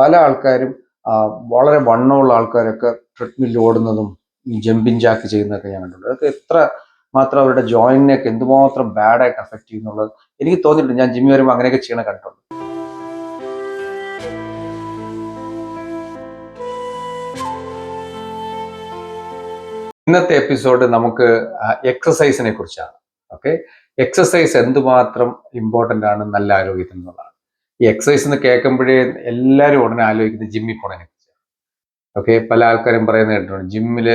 പല ആൾക്കാരും വളരെ വണ്ണമുള്ള ആൾക്കാരൊക്കെ ട്രെഡ്മില്ലിൽ ഓടുന്നതും ഈ ജമ്പിങ് ജാക്ക് ചെയ്യുന്നതൊക്കെ ഞാൻ കണ്ടിട്ടുണ്ട്. അതൊക്കെ എത്ര മാത്രം അവരുടെ ജോയിനിനെയൊക്കെ എന്തുമാത്രം ബാഡായിട്ട് അഫക്റ്റ് ചെയ്യുന്നുള്ളത് എനിക്ക് തോന്നിയിട്ടുണ്ട്. ഞാൻ ജിമ്മി വരുമ്പോൾ അങ്ങനെയൊക്കെ ചെയ്യണ കണ്ടിട്ടുണ്ട്. ഇന്നത്തെ എപ്പിസോഡ് നമുക്ക് എക്സസൈസിനെ കുറിച്ചാണ്. ഓക്കെ എക്സസൈസ് എന്തുമാത്രം ഇമ്പോർട്ടന്റ് ആണ് നല്ല ആരോഗ്യത്തിന് എന്നുള്ളതാണ്. ഈ എക്സസൈസ് എന്ന് കേൾക്കുമ്പോഴേ എല്ലാവരും ഉടനെ ആലോചിക്കുന്നത് ജിമ്മിൽ പോണതിനെ കുറിച്ചാണ്. ഓക്കെ പല ആൾക്കാരും പറയുന്ന കേട്ടിട്ടുണ്ട്. ജിമ്മിൽ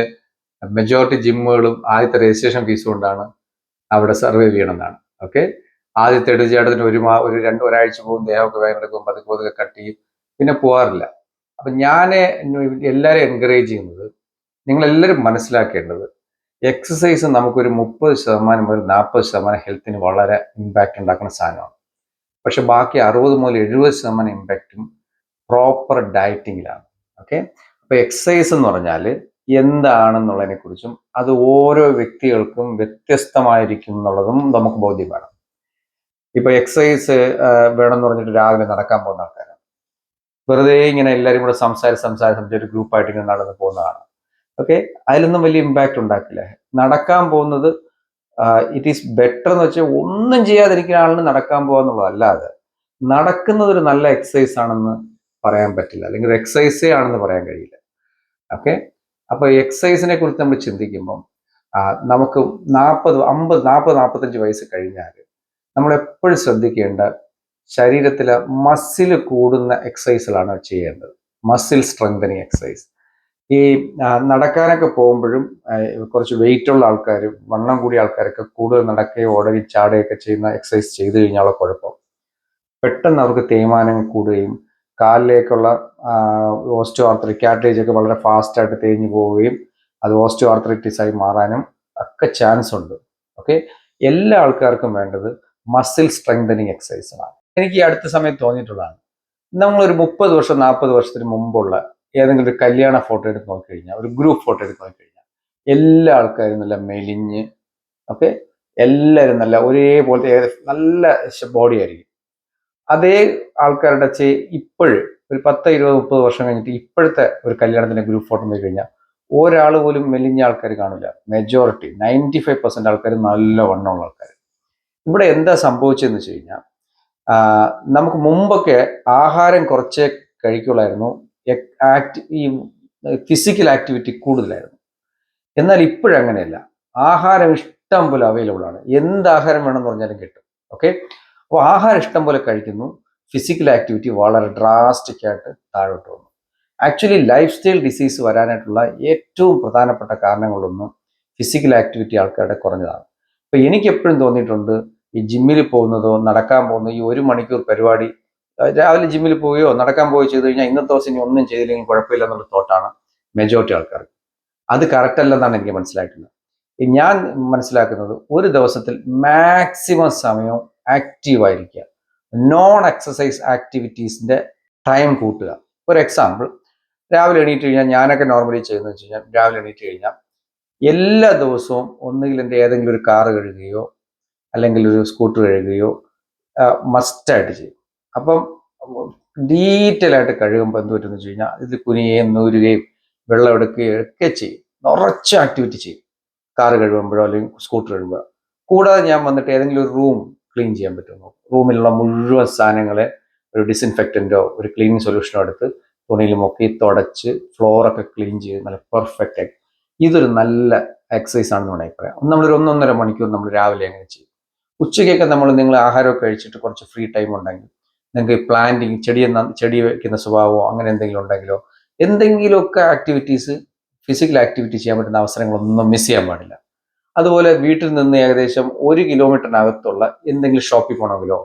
മെജോറിറ്റി ജിമ്മുകളും ആദ്യത്തെ രജിസ്ട്രേഷൻ ഫീസ് കൊണ്ടാണ് അവിടെ സർവേ ചെയ്യണമെന്നാണ് ഓക്കെ ആദ്യത്തെ എടുച്ചേട്ടത്തിന് ഒരു മാ ഒരു രണ്ട് ഒരാഴ്ച പോകും ദേഹമൊക്കെ വേദനെടുക്കും പതുക്കെ പതുക്കെ കട്ട് ചെയ്യും പിന്നെ പോകാറില്ല അപ്പം ഞാൻ എല്ലാവരെയും എൻകറേജ് ചെയ്യുന്നത് നിങ്ങളെല്ലാവരും മനസ്സിലാക്കേണ്ടത് എക്സസൈസ് നമുക്കൊരു മുപ്പത് ശതമാനം മുതൽ നാൽപ്പത് ശതമാനം ഹെൽത്തിന് വളരെ ഇമ്പാക്റ്റ് ഉണ്ടാക്കുന്ന സാധനമാണ്. പക്ഷെ ബാക്കി അറുപത് മുതൽ എഴുപത് ശതമാനം ഇമ്പാക്റ്റും പ്രോപ്പർ ഡയറ്റിങ്ങിലാണ് ഓക്കെ അപ്പോൾ എക്സസൈസ് എന്ന് പറഞ്ഞാൽ എന്താണെന്നുള്ളതിനെ കുറിച്ചും അത് ഓരോ വ്യക്തികൾക്കും വ്യത്യസ്തമായിരിക്കും എന്നുള്ളതും നമുക്ക് ബോധ്യം വേണം ഇപ്പൊ എക്സസൈസ് വേണമെന്ന് പറഞ്ഞിട്ട് രാവിലെ നടക്കാൻ പോകുന്ന ആൾക്കാരാണ്. വെറുതെ ഇങ്ങനെ എല്ലാവരും കൂടെ സംസാരിച്ച് സംസാരിച്ച് സംസാരിച്ച് ഗ്രൂപ്പായിട്ട് ഇങ്ങനെ നടന്ന് പോകുന്നതാണ്. ഓക്കെ അതിലൊന്നും വലിയ ഇമ്പാക്റ്റ് ഉണ്ടാക്കില്ല. നടക്കാൻ പോകുന്നത് ഇറ്റ് ഈസ് ബെറ്റർ എന്ന് വെച്ചാൽ ഒന്നും ചെയ്യാതിരിക്കുന്ന ആളിന് നടക്കാൻ പോകുക അല്ലാതെ നടക്കുന്നത് ഒരു നല്ല എക്സസൈസ് ആണെന്ന് പറയാൻ പറ്റില്ല. അല്ലെങ്കിൽ എക്സസൈസേ ആണെന്ന് പറയാൻ കഴിയില്ല. ഓക്കെ അപ്പോൾ എക്സസൈസിനെ കുറിച്ച് നമ്മൾ ചിന്തിക്കുമ്പം നമുക്ക് നാൽപ്പത് അമ്പത് നാൽപ്പത് നാൽപ്പത്തഞ്ച് വയസ്സ് കഴിഞ്ഞാൽ നമ്മൾ എപ്പോഴും ശ്രദ്ധിക്കേണ്ട ശരീരത്തിലെ മസിൽ കൂടുന്ന എക്സസൈസുകളാണ് ചെയ്യേണ്ടത്. മസിൽ സ്ട്രെങ്തനിങ് എക്സസൈസ് ഈ നടക്കാനൊക്കെ പോകുമ്പോഴും കുറച്ച് വെയിറ്റ് ഉള്ള ആൾക്കാർ വണ്ണം കൂടിയ ആൾക്കാരൊക്കെ കൂടുതൽ നടക്കുകയോ ഓടുകയും ചാടുകയൊക്കെ ചെയ്യുന്ന എക്സസൈസ് ചെയ്ത് കഴിഞ്ഞാലുള്ള കുഴപ്പം. പെട്ടെന്ന് അവർക്ക് തേയ്മാനം കൂടുകയും കാലിലേക്കുള്ള ഓസ്റ്റോ ആർത്തറി കാറ്റേജ് ഒക്കെ വളരെ ഫാസ്റ്റായിട്ട് തേഞ്ഞു പോവുകയും അത് ഓസ്റ്റോ ആർത്രൈറ്റിസ് ആയി മാറാനും ഒക്കെ ചാൻസ് ഉണ്ട്. ഓക്കെ എല്ലാ ആൾക്കാർക്കും വേണ്ടത് മസിൽ സ്ട്രെങ്തനിങ് എക്സസൈസുകളാണ് എനിക്ക് ഈ അടുത്ത സമയത്ത് തോന്നിയിട്ടുള്ളതാണ്. നമ്മളൊരു മുപ്പത് വർഷം നാൽപ്പത് വർഷത്തിന് മുമ്പുള്ള ഏതെങ്കിലും ഒരു കല്യാണ ഫോട്ടോ എടുത്ത് നോക്കിക്കഴിഞ്ഞാൽ ഒരു ഗ്രൂപ്പ് ഫോട്ടോ എടുത്ത് നോക്കിക്കഴിഞ്ഞാൽ എല്ലാ ആൾക്കാരും നല്ല മെലിഞ്ഞ് ഓക്കെ എല്ലാവരും നല്ല ഒരേപോലത്തെ ഏകദേശം നല്ല ബോഡി ആയിരിക്കും. അതേ ആൾക്കാരുടെ ചെ ഇപ്പോഴും ഒരു പത്ത് ഇരുപത് മുപ്പത് വർഷം കഴിഞ്ഞിട്ട് ഇപ്പോഴത്തെ ഒരു കല്യാണത്തിന്റെ ഗ്രൂപ്പ് ഫോട്ടോ നോക്കി കഴിഞ്ഞാൽ ഒരാൾ പോലും മെലിഞ്ഞ ആൾക്കാർ കാണില്ല. മെജോറിറ്റി നയന്റി ഫൈവ് പെർസെന്റ് ആൾക്കാർ നല്ല വണ്ണമുള്ള ആൾക്കാർ ഇവിടെ എന്താ സംഭവിച്ചതെന്ന് വെച്ച് കഴിഞ്ഞാൽ നമുക്ക് മുമ്പൊക്കെ ആഹാരം കുറച്ചേ കഴിക്കുള്ളായിരുന്നു. ആക്ടി ഈ ഫിസിക്കൽ ആക്ടിവിറ്റി കൂടുതലായിരുന്നു. എന്നാൽ ഇപ്പോഴങ്ങനെയല്ല ആഹാരം ഇഷ്ടം പോലെ അവൈലബിൾ ആണ്. എന്ത് ആഹാരം വേണമെന്ന് പറഞ്ഞാലും കിട്ടും. ഓക്കെ അപ്പോൾ ആഹാരം ഇഷ്ടം പോലെ കഴിക്കുന്നു. ഫിസിക്കൽ ആക്ടിവിറ്റി വളരെ ഡ്രാസ്റ്റിക് ആയിട്ട് താഴോട്ട് വന്നു. ആക്ച്വലി ലൈഫ് സ്റ്റൈൽ ഡിസീസ് വരാനായിട്ടുള്ള ഏറ്റവും പ്രധാനപ്പെട്ട കാരണങ്ങളൊന്നും ഫിസിക്കൽ ആക്ടിവിറ്റി ആൾക്കാരുടെ കുറഞ്ഞതാണ്. അപ്പോൾ എനിക്ക് എപ്പോഴും തോന്നിയിട്ടുണ്ട് ഈ ജിമ്മിൽ പോകുന്നതോ നടക്കാൻ പോകുന്നതോ ഈ ഒരു മണിക്കൂർ പരിപാടി രാവിലെ ജിമ്മിൽ പോവുകയോ നടക്കാൻ പോയി ചെയ്ത് കഴിഞ്ഞാൽ ഇന്നത്തെ ദിവസം ഇനി ഒന്നും ചെയ്തില്ലെങ്കിൽ കുഴപ്പമില്ല എന്നുള്ള തോട്ടാണ് മെജോറിറ്റി ആൾക്കാർ അത് കറക്റ്റ് അല്ലെന്നാണ് എനിക്ക് മനസ്സിലായിട്ടുള്ളത്. ഞാൻ മനസ്സിലാക്കുന്നത് ഒരു ദിവസത്തിൽ മാക്സിമം സമയം ആക്റ്റീവ് ആയിരിക്കുക. നോൺ എക്സസൈസ് ആക്ടിവിറ്റീസിന്റെ ടൈം കൂട്ടുക. ഒരു എക്സാമ്പിൾ രാവിലെ എണീറ്റ് കഴിഞ്ഞാൽ ഞാനൊക്കെ നോർമലി ചെയ്യുന്നത് വെച്ച് കഴിഞ്ഞാൽ രാവിലെ എണീറ്റ് കഴിഞ്ഞാൽ എല്ലാ ദിവസവും ഒന്നുകിൽ എന്റെ ഏതെങ്കിലും ഒരു കാറ് കഴുകുകയോ അല്ലെങ്കിൽ ഒരു സ്കൂട്ടർ കഴുകുകയോ മസ്റ്റായിട്ട് ചെയ്യും. അപ്പം ഡീറ്റെയിൽ ആയിട്ട് കഴുകുമ്പോൾ എന്ത് പറ്റുമെന്ന് വെച്ച് കഴിഞ്ഞാൽ ഇത് കുനിയുകയും നൂരുകയും വെള്ളം എടുക്കുകയും ഒക്കെ ചെയ്യും. നിറച്ച ആക്ടിവിറ്റി ചെയ്യും. കാറ് കഴുകുമ്പോഴോ അല്ലെങ്കിൽ സ്കൂട്ടർ കഴുകുമ്പോഴോ. കൂടാതെ ഞാൻ വന്നിട്ട് ഏതെങ്കിലും ഒരു റൂം ക്ലീൻ ചെയ്യാൻ പറ്റുമോ റൂമിലുള്ള മുഴുവൻ സാധനങ്ങളെ ഒരു ഡിസിൻഫെക്റ്റന്റോ ഒരു ക്ലീനിങ് സൊല്യൂഷനോ എടുത്ത് തുണിയിൽ മുക്കി തുടച്ച് ഫ്ലോറൊക്കെ ക്ലീൻ ചെയ്ത് നല്ല പെർഫെക്റ്റ് ആയി ഇതൊരു നല്ല എക്സസൈസ് ആണെന്ന് വേണമെങ്കിൽ പറയാം. നമ്മളൊരു ഒന്നൊന്നര മണിക്കൂർ നമ്മൾ രാവിലെ അങ്ങനെ ചെയ്യും. ഉച്ചയ്ക്കൊക്കെ നമ്മൾ നിങ്ങൾ ആഹാരമൊക്കെ കഴിച്ചിട്ട് കുറച്ച് ഫ്രീ ടൈം ഉണ്ടെങ്കിൽ നിങ്ങൾക്ക് പ്ലാന്റിങ് ചെടി ന- ചെടി വെക്കുന്ന സ്വഭാവമോ അങ്ങനെ എന്തെങ്കിലും ഉണ്ടെങ്കിലോ എന്തെങ്കിലുമൊക്കെ ആക്ടിവിറ്റീസ് ഫിസിക്കൽ ആക്ടിവിറ്റി ചെയ്യാൻ പറ്റുന്ന അവസരങ്ങളൊന്നും മിസ് ചെയ്യാൻ പാടില്ല. അതുപോലെ വീട്ടിൽ നിന്ന് ഏകദേശം ഒരു കിലോമീറ്ററിനകത്തുള്ള എന്തെങ്കിലും ഷോപ്പിൽ പോകണമെങ്കിലോ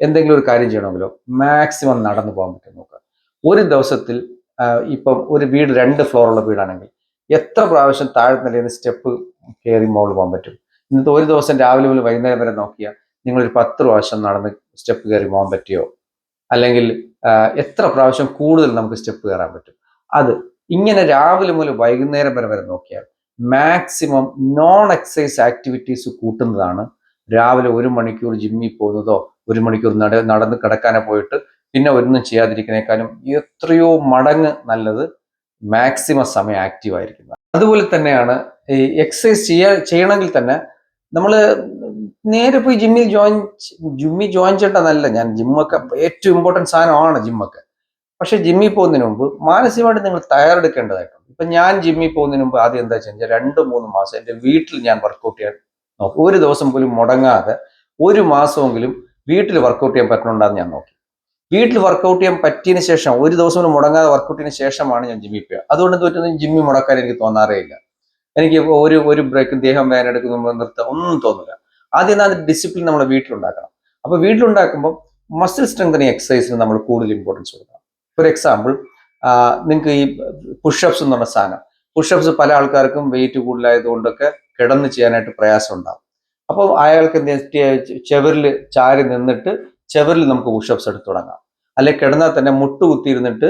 എന്തെങ്കിലും ഒരു കാര്യം ചെയ്യണമെങ്കിലോ മാക്സിമം നടന്നു പോകാൻ പറ്റും നോക്കുക ഒരു ദിവസത്തിൽ ഇപ്പം ഒരു വീട് രണ്ട് ഫ്ലോറുള്ള വീടാണെങ്കിൽ എത്ര പ്രാവശ്യം താഴെ നിലയിൽ നിന്ന് സ്റ്റെപ്പ് കയറി മുകളിൽ പോകാൻ പറ്റും? ഇന്നത്തെ ഒരു ദിവസം രാവിലെ മുതൽ വൈകുന്നേരം വരെ നോക്കിയാൽ നിങ്ങളൊരു പത്ത് പ്രാവശ്യം നടന്ന് സ്റ്റെപ്പ് കയറി പോകാൻ പറ്റിയോ? അല്ലെങ്കിൽ എത്ര പ്രാവശ്യം കൂടുതൽ നമുക്ക് സ്റ്റെപ്പ് കയറാൻ പറ്റും? അത് ഇങ്ങനെ രാവിലെ മുതൽ വൈകുന്നേരം വരെ വരെ നോക്കിയാൽ മാക്സിമം നോൺ എക്സസൈസ് ആക്ടിവിറ്റീസ് കൂട്ടുന്നതാണ്. രാവിലെ ഒരു മണിക്കൂർ ജിമ്മിൽ പോകുന്നതോ ഒരു മണിക്കൂർ നട നടന്ന് കിടക്കാനോ പോയിട്ട് പിന്നെ ഒന്നും ചെയ്യാതിരിക്കുന്നേക്കാളും എത്രയോ മടങ്ങ് നല്ലത് മാക്സിമം സമയം ആക്റ്റീവ് ആയിരിക്കുന്നത് അതുപോലെ തന്നെയാണ് ഈ എക്സസൈസ് ചെയ്യാ ചെയ്യണമെങ്കിൽ തന്നെ നമ്മൾ നേരെ പോയി ജിമ്മിൽ ജോയിൻ ജിമ്മിൽ ജോയിൻ ചെയ്യേണ്ടതല്ല ഞാൻ. ജിമ്മൊക്കെ ഏറ്റവും ഇമ്പോർട്ടന്റ് സാധനമാണ് ജിമ്മൊക്കെ. പക്ഷെ ജിമ്മിൽ പോകുന്നതിന് മുമ്പ് മാനസികമായിട്ട് നിങ്ങൾ തയ്യാറെടുക്കേണ്ടതായിട്ടുണ്ട്. ഇപ്പം ഞാൻ ജിമ്മിൽ പോകുന്നതിന് മുമ്പ് ആദ്യം എന്താ വെച്ചാൽ രണ്ട് മൂന്ന് മാസം എന്റെ വീട്ടിൽ ഞാൻ വർക്കൗട്ട് ചെയ്യാൻ നോക്കും. ഒരു ദിവസം പോലും മുടങ്ങാതെ ഒരു മാസമെങ്കിലും വീട്ടിൽ വർക്കൗട്ട് ചെയ്യാൻ പറ്റണുണ്ടെന്ന് ഞാൻ നോക്കി. വീട്ടിൽ വർക്കൗട്ട് ചെയ്യാൻ പറ്റിയതിന് ശേഷം ഒരു ദിവസം പോലും മുടങ്ങാതെ വർക്കൗട്ടിന് ശേഷമാണ് ഞാൻ ജിമ്മിൽ പോയത്. അതുകൊണ്ട് പറ്റുന്ന ജിമ്മിൽ മുടക്കാൻ എനിക്ക് തോന്നാറേ ഇല്ല. എനിക്ക് ഒരു ഒരു ബ്രേക്ക് ദേഹം വേദന എടുക്കുന്നു ഒന്നും തോന്നില്ല ആദ്യം നാം ഡിസിപ്ലിൻ നമ്മൾ വീട്ടിലുണ്ടാക്കണം. അപ്പൊ വീട്ടിലുണ്ടാക്കുമ്പോൾ മസിൽ സ്ട്രെങ്തനിങ് എക്സസൈസിന് നമ്മൾ കൂടുതൽ ഇമ്പോർട്ടൻസ് കൊടുക്കണം. ഫോർ എക്സാമ്പിൾ നിങ്ങൾക്ക് ഈ പുഷപ്സ് എന്ന് പറഞ്ഞ സാധനം. പുഷപ്സ് പല ആൾക്കാർക്കും വെയിറ്റ് കൂടുതലായതുകൊണ്ടൊക്കെ കിടന്ന് ചെയ്യാനായിട്ട് പ്രയാസം ഉണ്ടാവും അപ്പോൾ അയാൾക്ക് എന്ത് ചെവറിൽ ചാരി നിന്നിട്ട് ചെവറിൽ നമുക്ക് പുഷപ്സ് എടുത്ത് തുടങ്ങാം. അല്ലെ കിടന്നാൽ തന്നെ മുട്ട് കുത്തിയിരുന്നിട്ട്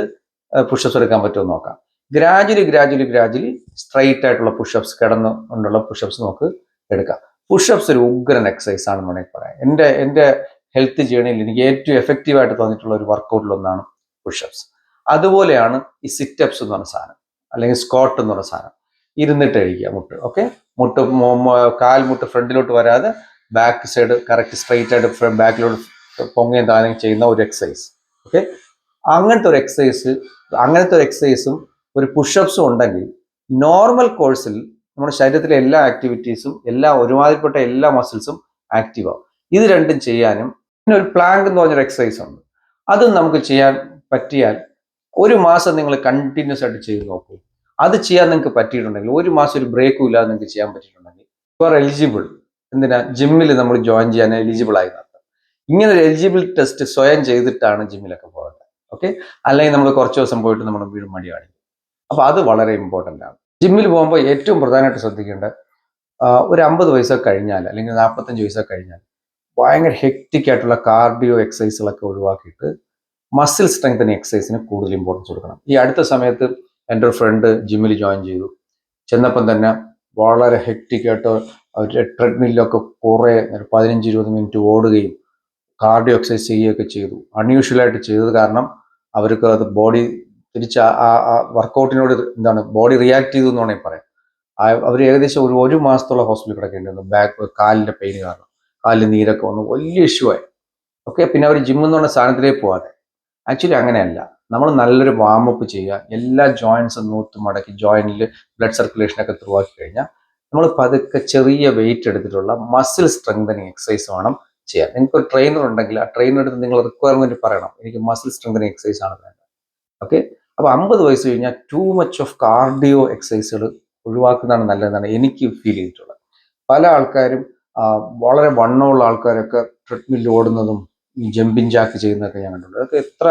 പുഷപ്സ് എടുക്കാൻ പറ്റുമോ നോക്കാം. ഗ്രാജുവലി ഗ്രാജുവലി ഗ്രാജുവലി സ്ട്രൈറ്റ് ആയിട്ടുള്ള പുഷപ്സ് കിടന്ന് കൊണ്ടുള്ള പുഷപ്സ് നമുക്ക് എടുക്കാം. പുഷപ്സ് ഒരു ഉഗ്രൻ എക്സസൈസ് ആണെന്ന് വേണമെങ്കിൽ പറയാം. എന്റെ എന്റെ ഹെൽത്ത് ജേണിയിൽ എനിക്ക് ഏറ്റവും എഫക്റ്റീവ് ആയിട്ട് തോന്നിയിട്ടുള്ള ഒരു വർക്കൗട്ടിൽ ഒന്നാണ് പുഷപ്സ് അതുപോലെയാണ് ഈ സിറ്റപ്സ് എന്ന് പറഞ്ഞ സാധനം അല്ലെങ്കിൽ സ്കോട്ട് എന്ന് പറഞ്ഞ സാധനം. ഇരുന്നിട്ട് കഴിക്കുക മുട്ട് ഓക്കെ മുട്ട് കാൽ മുട്ട് ഫ്രണ്ടിലോട്ട് വരാതെ ബാക്ക് സൈഡ് കറക്റ്റ് സ്ട്രൈറ്റ് ആയിട്ട് ബാക്കിലോട്ട് പൊങ്ങയും താനും ചെയ്യുന്ന ഒരു എക്സസൈസ് ഓക്കെ അങ്ങനത്തെ ഒരു എക്സസൈസ് അങ്ങനത്തെ ഒരു എക്സസൈസും ഒരു പുഷപ്സും ഉണ്ടെങ്കിൽ നോർമൽ കോഴ്സിൽ നമ്മുടെ ശരീരത്തിലെ എല്ലാ ആക്ടിവിറ്റീസും എല്ലാ ഒരുമാതിരിപ്പെട്ട എല്ലാ മസിൽസും ആക്റ്റീവ് ആവും. ഇത് രണ്ടും ചെയ്യാനും പിന്നെ ഒരു പ്ലാങ്ക് എന്ന് പറഞ്ഞൊരു എക്സസൈസ് ഉണ്ട്. അതും നമുക്ക് ചെയ്യാൻ പറ്റിയാൽ ഒരു മാസം നിങ്ങൾ കണ്ടിന്യൂസ് ആയിട്ട് ചെയ്ത് നോക്കൂ. അത് ചെയ്യാൻ നിങ്ങൾക്ക് പറ്റിയിട്ടുണ്ടെങ്കിൽ ഒരു മാസം ഒരു ബ്രേക്കും ഇല്ലാതെ നിങ്ങൾക്ക് ചെയ്യാൻ പറ്റിയിട്ടുണ്ടെങ്കിൽ യു ആർ എലിജിബിൾ എന്തിനാ? ജിമ്മിൽ നമ്മൾ ജോയിൻ ചെയ്യാൻ എലിജിബിൾ ആയി നടത്താം ഇങ്ങനെ ഒരു എലിജിബിൾ ടെസ്റ്റ് സ്വയം ചെയ്തിട്ടാണ് ജിമ്മിലൊക്കെ പോകേണ്ടത്. ഓക്കെ അല്ലെങ്കിൽ നമ്മൾ കുറച്ച് ദിവസം പോയിട്ട് നമ്മൾ വീണ്ടും മടി കാണിക്കും. അപ്പൊ അത് വളരെ ഇമ്പോർട്ടന്റ് ആണ്. ജിമ്മിൽ പോകുമ്പോൾ ഏറ്റവും പ്രധാനമായിട്ട് ശ്രദ്ധിക്കേണ്ടത് ഒരു അമ്പത് വയസ്സോ കഴിഞ്ഞാൽ അല്ലെങ്കിൽ നാൽപ്പത്തഞ്ച് വയസ്സോ കഴിഞ്ഞാൽ ഭയങ്കര ഹെക്റ്റിക് ആയിട്ടുള്ള കാർഡിയോ എക്സസൈസുകളൊക്കെ ഒഴിവാക്കിയിട്ട് മസിൽ സ്ട്രെങ്തനിങ് എക്സസൈസിന് കൂടുതൽ ഇമ്പോർട്ടൻസ് കൊടുക്കണം. ഈ അടുത്ത സമയത്ത് എന്റെ ഒരു ഫ്രണ്ട് ജിമ്മിൽ ജോയിൻ ചെയ്തു. ചെന്നപ്പം തന്നെ വളരെ ഹെക്റ്റിക് ആയിട്ട് ട്രെഡ്മില്ലൊക്കെ കുറേ പതിനഞ്ച് ഇരുപത് മിനിറ്റ് ഓടുകയും കാർഡിയോ എക്സസൈസ് ചെയ്യുകയൊക്കെ ചെയ്തു. അൺയൂഷ്വലായിട്ട് ചെയ്തത് കാരണം അവർക്ക് അത് ബോഡി തിരിച്ച് ആ വർക്കൗട്ടിനോട് എന്താണ് ബോഡി റിയാക്ട് ചെയ്തു എന്ന് വേണമെങ്കിൽ പറയാം. അവർ ഏകദേശം ഒരു ഒരു മാസത്തോളം ഹോസ്പിറ്റലിൽ കിടക്കേണ്ടിരുന്നു ബാക്ക് കാലിന്റെ പെയിൻ കാരണം. കാലിൽ നീരൊക്കെ വന്നു. വലിയ ഇഷ്യൂ ആയി. ഓക്കെ പിന്നെ അവർ ജിമ്മിൽ നിന്ന് പറഞ്ഞ സാധനത്തിലേക്ക് പോകാതെ ആക്ച്വലി അങ്ങനെയല്ല. നമ്മൾ നല്ലൊരു വാമപ്പ് ചെയ്യുക. എല്ലാ ജോയിൻസും നൂത്ത് മടക്കി ജോയിന്റിൽ ബ്ലഡ് സർക്കുലേഷനൊക്കെ ത്രൂവാക്കി കഴിഞ്ഞാൽ നമ്മൾ പതുക്കെ ചെറിയ വെയിറ്റ് എടുത്തിട്ടുള്ള മസിൽ സ്ട്രെങ്തനിങ് എക്സസൈസ് വേണം ചെയ്യാം നിങ്ങൾക്ക് ഒരു ട്രെയിനർ ഉണ്ടെങ്കിൽ ആ ട്രെയിനർ എടുത്ത് നിങ്ങൾ റിക്വയർമെന്റ് പറയണം. എനിക്ക് മസിൽ സ്ട്രെങ്തനിങ് എക്സസൈസ് ആണ് വേണ്ടത്. ഓക്കെ അപ്പൊ അമ്പത് വയസ്സ് കഴിഞ്ഞാൽ ടൂ മച്ച് ഓഫ് കാർഡിയോ എക്സസൈസുകൾ ഒഴിവാക്കുന്നതാണ് നല്ലതെന്നാണ് എനിക്ക് ഫീൽ ചെയ്തിട്ടുള്ളത്. പല ആൾക്കാരും വളരെ വണ്ണമുള്ള ആൾക്കാരൊക്കെ ട്രെഡ്മിൽ ഓടുന്നതും ജമ്പിങ് ജാക്ക് ചെയ്യുന്നതൊക്കെ ഞാൻ കണ്ടിട്ടുണ്ട്. അതൊക്കെ എത്ര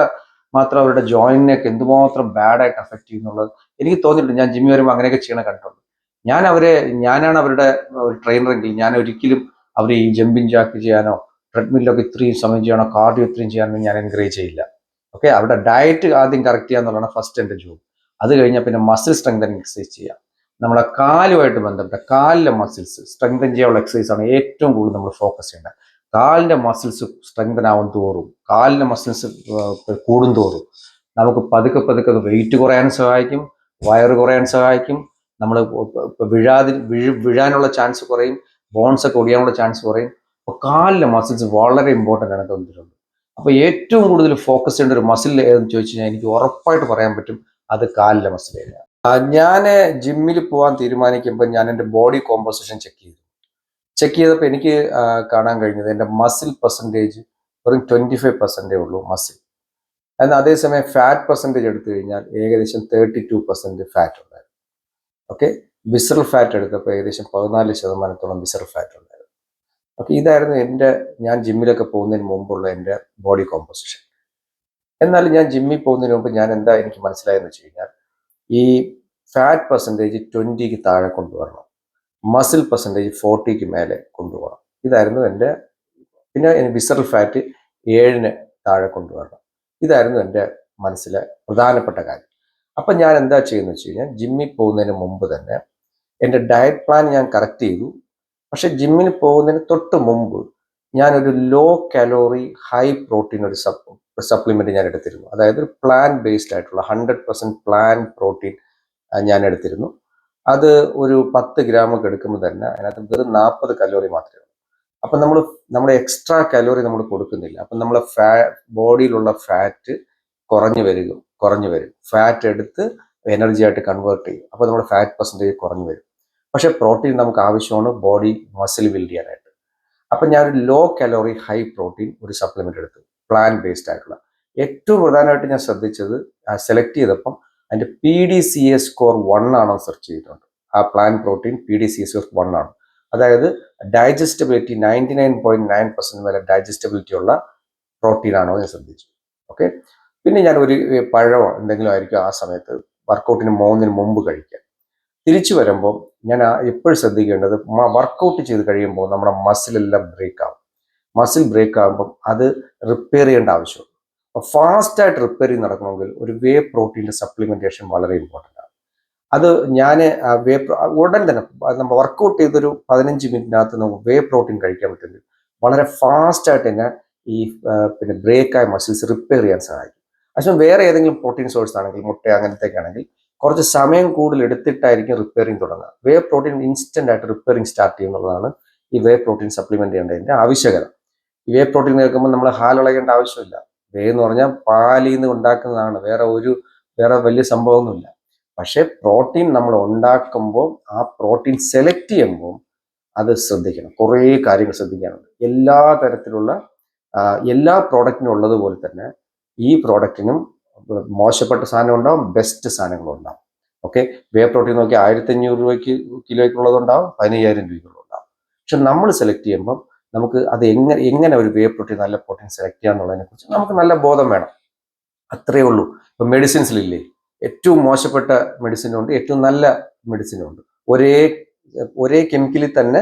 മാത്രം അവരുടെ ജോയിനിനെയൊക്കെ എന്തുമാത്രം ബാഡായിട്ട് അഫക്റ്റ് ചെയ്യുന്നുള്ളത് എനിക്ക് തോന്നിയിട്ടുണ്ട്. ഞാൻ ജിമ്മി വരുമ്പോൾ അങ്ങനെയൊക്കെ ചെയ്യണ കണ്ടിട്ടുണ്ട്. ഞാൻ അവരെ ഞാനാണ് അവരുടെ ഒരു ട്രെയിനറെങ്കിൽ ഞാൻ ഒരിക്കലും അവരെ ഈ ജമ്പിങ് ജാക്ക് ചെയ്യാനോ ട്രെഡ്മില്ലൊക്കെ ഇത്രയും സമയം ചെയ്യാനോ കാർഡിയോ ഇത്രയും ചെയ്യാനോ ഞാൻ എൻകറേജ് ചെയ്യില്ല. ഓക്കെ അവിടെ ഡയറ്റ് ആദ്യം കറക്റ്റ് ചെയ്യുക എന്നുള്ളതാണ് ഫസ്റ്റ് എന്റെ ജോബ് അത് കഴിഞ്ഞാൽ പിന്നെ മസിൽ സ്ട്രെങ്തനിങ് എക്സസൈസ് ചെയ്യാം നമ്മുടെ കാലുമായിട്ട് ബന്ധപ്പെട്ട കാലിലെ മസിൽസ് സ്ട്രെങ്തൻ ചെയ്യാനുള്ള എക്സസൈസ് ആണ് ഏറ്റവും കൂടുതൽ നമ്മൾ ഫോക്കസ് ചെയ്യേണ്ടത്. കാലിന്റെ മസിൽസ് സ്ട്രെങ്തൻ ആവും തോറും കാലിന്റെ മസിൽസ് കൂടും തോറും. നമുക്ക് പതുക്കെ പതുക്കെ വെയിറ്റ് കുറയാൻ സഹായിക്കും വയറ് കുറയാൻ സഹായിക്കും. നമ്മൾ വിഴാതി വീഴാനുള്ള ചാൻസ് കുറയും ബോൺസ് ഒക്കെ ഒടിയാനുള്ള ചാൻസ് കുറയും. അപ്പോൾ കാലിലെ മസിൽസ് വളരെ ഇമ്പോർട്ടന്റ് ആണ് തോന്നിയിട്ടുണ്ട് അപ്പോൾ ഏറ്റവും കൂടുതൽ ഫോക്കസ് ചെയ്യേണ്ട ഒരു മസിൽ ഏതെന്ന് ചോദിച്ചു കഴിഞ്ഞാൽ എനിക്ക് ഉറപ്പായിട്ട് പറയാൻ പറ്റും അത് കാലിലെ മസിൽ തന്നെയാണ്. ഞാൻ ജിമ്മിൽ പോകാൻ തീരുമാനിക്കുമ്പോൾ ഞാൻ എന്റെ ബോഡി കോമ്പോസിഷൻ ചെക്ക് ചെയ്തു. ചെക്ക് ചെയ്തപ്പോൾ എനിക്ക് കാണാൻ കഴിഞ്ഞത് എന്റെ മസിൽ പെർസെന്റേജ് വെറും ട്വന്റി ഫൈവ് പെർസെന്റേ ഉള്ളൂ മസിൽ എന്നാൽ അതേസമയം ഫാറ്റ് പെർസെന്റേജ് എടുത്തു കഴിഞ്ഞാൽ ഏകദേശം തേർട്ടി ടു പെർസെന്റ് ഫാറ്റ് ഉണ്ടായിരുന്നു. ഓക്കെ വിസറൽ ഫാറ്റ് എടുത്തപ്പോൾ ഏകദേശം പതിനാല് ശതമാനത്തോളം വിസറൽ ഫാറ്റ് ഉണ്ടായിരുന്നു. ഓക്കെ ഇതായിരുന്നു എന്റെ ഞാൻ ജിമ്മിലൊക്കെ പോകുന്നതിന് മുമ്പുള്ള എന്റെ ബോഡി കോമ്പോസിഷൻ എന്നാൽ ഞാൻ ജിമ്മിൽ പോകുന്നതിന് മുമ്പ് ഞാൻ എന്താ എനിക്ക് മനസ്സിലായെന്ന് വെച്ച് കഴിഞ്ഞാൽ ഈ ഫാറ്റ് പെർസെന്റേജ് ട്വന്റിക്ക് താഴെ കൊണ്ടുവരണം. മസിൽ പെർസെന്റേജ് ഫോർട്ടിക്ക് മേലെ കൊണ്ടുപോകണം. ഇതായിരുന്നു എന്റെ പിന്നെ വിസറൽ ഫാറ്റ് ഏഴിന് താഴെ കൊണ്ടുവരണം. ഇതായിരുന്നു എന്റെ മനസ്സിലെ പ്രധാനപ്പെട്ട കാര്യം. അപ്പം ഞാൻ എന്താ ചെയ്യുന്നത് വെച്ച് കഴിഞ്ഞാൽ ജിമ്മിൽ പോകുന്നതിന് മുമ്പ് തന്നെ എന്റെ ഡയറ്റ് പ്ലാൻ ഞാൻ കറക്റ്റ് ചെയ്തു. പക്ഷെ ജിമ്മിന് പോകുന്നതിന് തൊട്ട് മുമ്പ് ഞാനൊരു ലോ കലോറി ഹൈ പ്രോട്ടീൻ ഒരു സപ്പ് ഒരു സപ്ലിമെന്റ് ഞാൻ എടുത്തിരുന്നു അതായത് പ്ലാൻ ബേസ്ഡ് ആയിട്ടുള്ള ഹൺഡ്രഡ് പെർസെന്റ് പ്ലാൻ പ്രോട്ടീൻ ഞാൻ എടുത്തിരുന്നു അത് ഒരു പത്ത് ഗ്രാം ഒക്കെ എടുക്കുമ്പോൾ തന്നെ അതിനകത്ത് വെറും നാൽപ്പത് കലോറി മാത്രമേ ഉള്ളൂ. അപ്പം നമ്മൾ നമ്മുടെ എക്സ്ട്രാ കലോറി നമ്മൾ കൊടുക്കുന്നില്ല. അപ്പം നമ്മളെ ഫാ ബോഡിയിലുള്ള ഫാറ്റ് കുറഞ്ഞു വരും കുറഞ്ഞു വരും. ഫാറ്റ് എടുത്ത് എനർജി ആയിട്ട് കൺവേർട്ട് ചെയ്യും. അപ്പോൾ നമ്മുടെ ഫാറ്റ് പെർസെന്റേജ് കുറഞ്ഞു വരും. പക്ഷേ പ്രോട്ടീൻ നമുക്ക് ആവശ്യമാണ് ബോഡി മസിൽ ബിൽഡ് ചെയ്യാനായിട്ട്. അപ്പം ഒരു ലോ കലോറി ഹൈ പ്രോട്ടീൻ ഒരു സപ്ലിമെന്റ് എടുത്തു പ്ലാൻ ബേസ്ഡ് ആയിട്ടുള്ള. ഏറ്റവും പ്രധാനമായിട്ട് ഞാൻ ശ്രദ്ധിച്ചത് സെലക്ട് ചെയ്തപ്പം അതിന്റെ P D C A score one ആണോ സെർച്ച് ചെയ്തിട്ടുണ്ട്. ആ plan protein P D C A score one ആണ്. അതായത് digestibility ninety nine point nine percent വരെ ഡൈജസ്റ്റബിലിറ്റി ഉള്ള പ്രോട്ടീൻ ആണോ ഞാൻ ശ്രദ്ധിച്ചു. ഓക്കെ പിന്നെ ഞാൻ ഒരു പഴമോ എന്തെങ്കിലും ആയിരിക്കും ആ സമയത്ത് വർക്കൗട്ടിന് മൂന്നിന് മുമ്പ് കഴിക്കുക തിരിച്ചു വരുമ്പോൾ ഞാൻ എപ്പോഴും ശ്രദ്ധിക്കേണ്ടത് വർക്കൗട്ട് ചെയ്ത് കഴിയുമ്പോൾ നമ്മുടെ മസിലെല്ലാം ബ്രേക്ക് ആവും. മസിൽ ബ്രേക്ക് ആകുമ്പം അത് റിപ്പയർ ചെയ്യേണ്ട ആവശ്യമുണ്ട്. അപ്പോൾ ഫാസ്റ്റായിട്ട് റിപ്പയർ ചെയ്ത് നടക്കണമെങ്കിൽ ഒരു വേ പ്രോട്ടീന്റെ സപ്ലിമെന്റേഷൻ വളരെ ഇമ്പോർട്ടന്റ് ആണ്. അത് ഞാൻ വേ ഉടൻ തന്നെ നമ്മൾ വർക്കൗട്ട് ചെയ്തൊരു പതിനഞ്ച് മിനിറ്റിനകത്ത് നമുക്ക് വേ പ്രോട്ടീൻ കഴിക്കാൻ പറ്റുന്നത് വളരെ ഫാസ്റ്റായിട്ട് തന്നെ ഈ പിന്നെ ബ്രേക്കായ മസിൽസ് റിപ്പയർ ചെയ്യാൻ സഹായിക്കും. പക്ഷേ വേറെ ഏതെങ്കിലും പ്രോട്ടീൻ സോഴ്സ് ആണെങ്കിൽ മുട്ട അങ്ങനത്തേക്കാണെങ്കിൽ കുറച്ച് സമയം കൂടുതൽ എടുത്തിട്ടായിരിക്കും റിപ്പയറിംഗ് തുടങ്ങുക. വേ പ്രോട്ടീൻ ഇൻസ്റ്റന്റ് ആയിട്ട് റിപ്പയറിംഗ് സ്റ്റാർട്ട് ചെയ്യുന്നതാണ് ഈ വേ പ്രോട്ടീൻ സപ്ലിമെന്റ് ചെയ്യേണ്ടതിന്റെ ആവശ്യകത. ഈ വേ പ്രോട്ടീൻ കേൾക്കുമ്പോൾ നമ്മൾ ഹാലുളയേണ്ട ആവശ്യമില്ല. വേ എന്ന് പറഞ്ഞാൽ പാലിൽ നിന്ന് ഉണ്ടാക്കുന്നതാണ്. വേറെ ഒരു വേറെ വലിയ സംഭവമൊന്നുമില്ല. പക്ഷേ പ്രോട്ടീൻ നമ്മൾ ഉണ്ടാക്കുമ്പോൾ ആ പ്രോട്ടീൻ സെലക്ട് ചെയ്യുമ്പോൾ അത് ശ്രദ്ധിക്കണം. കുറേ കാര്യങ്ങൾ ശ്രദ്ധിക്കാനുണ്ട്. എല്ലാ തരത്തിലുള്ള എല്ലാ പ്രോഡക്റ്റിനും ഉള്ളതുപോലെ തന്നെ ഈ പ്രോഡക്റ്റിനും മോശപ്പെട്ട സാധനം ഉണ്ടാവും ബെസ്റ്റ് സാധനങ്ങളും ഉണ്ടാവും ഓക്കെ വേ പ്രോട്ടീൻ നോക്കി ആയിരത്തി അഞ്ഞൂറ് രൂപയ്ക്ക് കിലോയ്ക്കുള്ളതുണ്ടാവും പതിനയ്യായിരം രൂപയ്ക്കുള്ളതുണ്ടാവും. പക്ഷെ നമ്മൾ സെലക്ട് ചെയ്യുമ്പം നമുക്ക് അത് എങ്ങനെ എങ്ങനെ ഒരു വേ പ്രോട്ടീൻ നല്ല പ്രോട്ടീൻ സെലക്ട് ചെയ്യാന്നുള്ളതിനെ കുറിച്ച് നമുക്ക് നല്ല ബോധം വേണം. അത്രയേ ഉള്ളൂ. ഇപ്പം മെഡിസിൻസിലില്ലേ ഏറ്റവും മോശപ്പെട്ട മെഡിസിനുണ്ട് ഏറ്റവും നല്ല മെഡിസിനുണ്ട് ഒരേ ഒരേ കെമിക്കലിൽ തന്നെ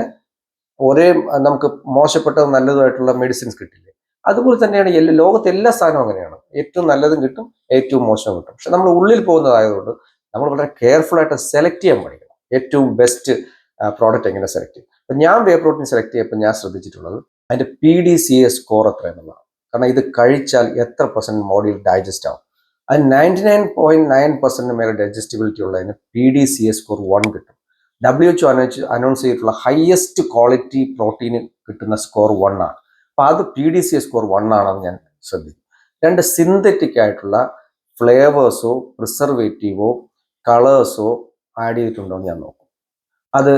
ഒരേ നമുക്ക് മോശപ്പെട്ടതും നല്ലതുമായിട്ടുള്ള മെഡിസിൻസ് കിട്ടില്ലേ? അതുപോലെ തന്നെയാണ് എല്ലാ ലോകത്തെ എല്ലാ സാധനവും അങ്ങനെയാണ്. ഏറ്റവും നല്ലതും കിട്ടും ഏറ്റവും മോശവും കിട്ടും. പക്ഷെ നമ്മൾ ഉള്ളിൽ പോകുന്നതായതുകൊണ്ട് നമ്മൾ വളരെ കെയർഫുൾ ആയിട്ട് സെലക്ട് ചെയ്യാൻ പഠിക്കണം. ഏറ്റവും ബെസ്റ്റ് പ്രോഡക്റ്റ് എങ്ങനെ സെലക്ട് ചെയ്യും. അപ്പം ഞാൻ വേ പ്രോട്ടീൻ സെലക്ട് ചെയ്യപ്പോൾ ഞാൻ ശ്രദ്ധിച്ചിട്ടുള്ളത് അതിന്റെ P D C A score എത്ര എന്നുള്ളതാണ്. കാരണം ഇത് കഴിച്ചാൽ എത്ര പെർസെന്റ് ബോഡിയിൽ ഡൈജസ്റ്റ് ആവും. അത് ninety nine point nine percent മേലെ ഡൈജസ്റ്റബിലിറ്റി ഉള്ളതിന് P D C A score one കിട്ടും. ഡബ്ല്യു എച്ച് അനൗൺസ് അനൗൺസ് ചെയ്തിട്ടുള്ള ഹയസ്റ്റ് ക്വാളിറ്റി പ്രോട്ടീന് കിട്ടുന്ന സ്കോർ വൺ ആണ്. അപ്പൊ അത് P D C A score one ആണെന്ന് ഞാൻ ശ്രദ്ധിക്കും. രണ്ട് സിന്തറ്റിക് ആയിട്ടുള്ള ഫ്ലേവേഴ്സോ പ്രിസർവേറ്റീവോ കളേഴ്സോ ആഡ് ചെയ്തിട്ടുണ്ടോ എന്ന് ഞാൻ നോക്കും. അത്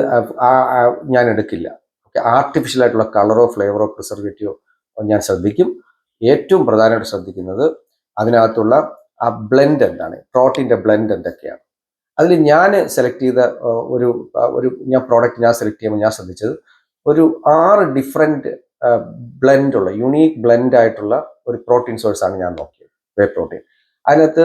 ഞാൻ എടുക്കില്ല. ഓക്കെ ആർട്ടിഫിഷ്യൽ ആയിട്ടുള്ള കളറോ ഫ്ലേവറോ പ്രിസർവേറ്റീവോ ഞാൻ ശ്രദ്ധിക്കും. ഏറ്റവും പ്രധാനമായിട്ട് ശ്രദ്ധിക്കുന്നത് അതിനകത്തുള്ള ആ ബ്ലെൻഡ് എന്താണ്? പ്രോട്ടീന്റെ ബ്ലെൻഡ് എന്തൊക്കെയാണ്? അതിൽ ഞാൻ സെലക്ട് ചെയ്ത ഒരു ഒരു ഞാൻ പ്രോഡക്റ്റ് ഞാൻ സെലക്ട് ചെയ്യുമ്പോൾ ഞാൻ ശ്രദ്ധിച്ചത് ഒരു ആറ് ഡിഫറെന്റ് ബ്ലെൻഡ് ഉള്ള യുണീക്ക് ബ്ലെൻഡ് ആയിട്ടുള്ള ഒരു പ്രോട്ടീൻ സോഴ്സ് ആണ് ഞാൻ നോക്കിയത് വേ പ്രോട്ടീൻ അതിനകത്ത്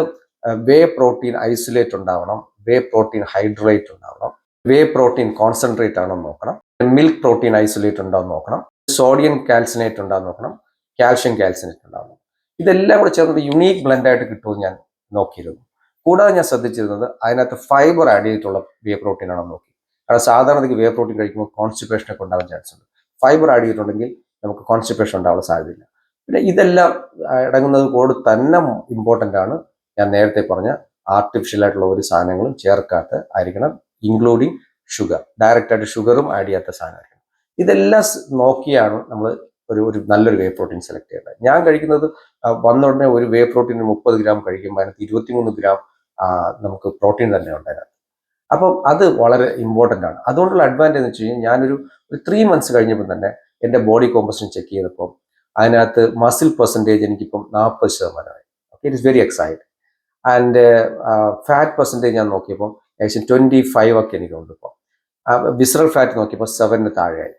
വേ പ്രോട്ടീൻ ഐസൊലേറ്റ് ഉണ്ടാവണം വേ പ്രോട്ടീൻ ഹൈഡ്രേറ്റ് ഉണ്ടാവണം വേ പ്രോട്ടീൻ കോൺസെൻട്രേറ്റ് ആണോ നോക്കണം മിൽക്ക് പ്രോട്ടീൻ ഐസൊലേറ്റ് ഉണ്ടോ നോക്കണം സോഡിയം കാൽസിനേറ്റ് ഉണ്ടോ നോക്കണം കാൽഷ്യം കാൽസിനേറ്റ് ഉണ്ടാവണം ഇതെല്ലാം കൂടെ ചേർന്നത് യുണീക്ക് ബ്ലെൻഡ് ആയിട്ട് കിട്ടുമെന്ന് ഞാൻ നോക്കിയിരുന്നു. കൂടാതെ ഞാൻ ശ്രദ്ധിച്ചിരുന്നത് അതിനകത്ത് ഫൈബർ ആഡ് ചെയ്തിട്ടുള്ള വേ പ്രോട്ടീൻ ആണോ നോക്കി. കാരണം സാധാരണ വേ പ്രോട്ടീൻ കഴിക്കുമ്പോൾ കോൺസ്റ്റിപ്പേഷനൊക്കെ ഉണ്ടാകാൻ ചാൻസ് ഉണ്ട്. ഫൈബർ ആഡ് ചെയ്തിട്ടുണ്ടെങ്കിൽ നമുക്ക് കോൺസ്റ്റിപ്പേഷൻ ഉണ്ടാവാൻ സാധ്യതയില്ല. പിന്നെ ഇതെല്ലാം അടങ്ങുന്നത് കൂടെ തന്നെ ഇമ്പോർട്ടന്റ് ആണ്. ഞാൻ നേരത്തെ പറഞ്ഞ ആർട്ടിഫിഷ്യൽ ആയിട്ടുള്ള ഒരു സാധനങ്ങളും ചേർക്കാത്ത ആയിരിക്കണം ഇൻക്ലൂഡിങ് ഷുഗർ ഡയറക്റ്റായിട്ട് ഷുഗറും ആഡ് ചെയ്യാത്ത സാധനമായിരിക്കണം. ഇതെല്ലാം നോക്കിയാണ് നമ്മൾ ഒരു ഒരു നല്ലൊരു വേ പ്രോട്ടീൻ സെലക്ട് ചെയ്യേണ്ടത്. ഞാൻ കഴിക്കുന്നത് വന്ന ഉടനെ ഒരു വേ പ്രോട്ടീൻ മുപ്പത് ഗ്രാം കഴിക്കുമ്പോൾ അതിനകത്ത് ഇരുപത്തിമൂന്ന് ഗ്രാം നമുക്ക് പ്രോട്ടീൻ തന്നെ ഉണ്ട് അതിനകത്ത്. അപ്പം അത് വളരെ ഇമ്പോർട്ടന്റ് ആണ്. അതുകൊണ്ടുള്ള അഡ്വാന്റേജ് എന്ന് വെച്ച് കഴിഞ്ഞാൽ ഞാനൊരു ഒരു ത്രീ മന്ത്സ് കഴിഞ്ഞപ്പോൾ തന്നെ എന്റെ ബോഡി കോമ്പസിഷൻ ചെക്ക് ചെയ്തപ്പോൾ അതിനകത്ത് മസിൽ പെർസെന്റേജ് എനിക്കിപ്പം നാൽപ്പത് ശതമാനമായി. Okay it is very excite and fat percentage ഞാൻ നോക്കിയപ്പോൾ ഏകദേശം ട്വന്റി ഫൈവ് ഒക്കെ എനിക്കുണ്ട് ഇപ്പോൾ വിസറൽ ഫാറ്റ് നോക്കിയപ്പോൾ സെവനിന് താഴെയായി.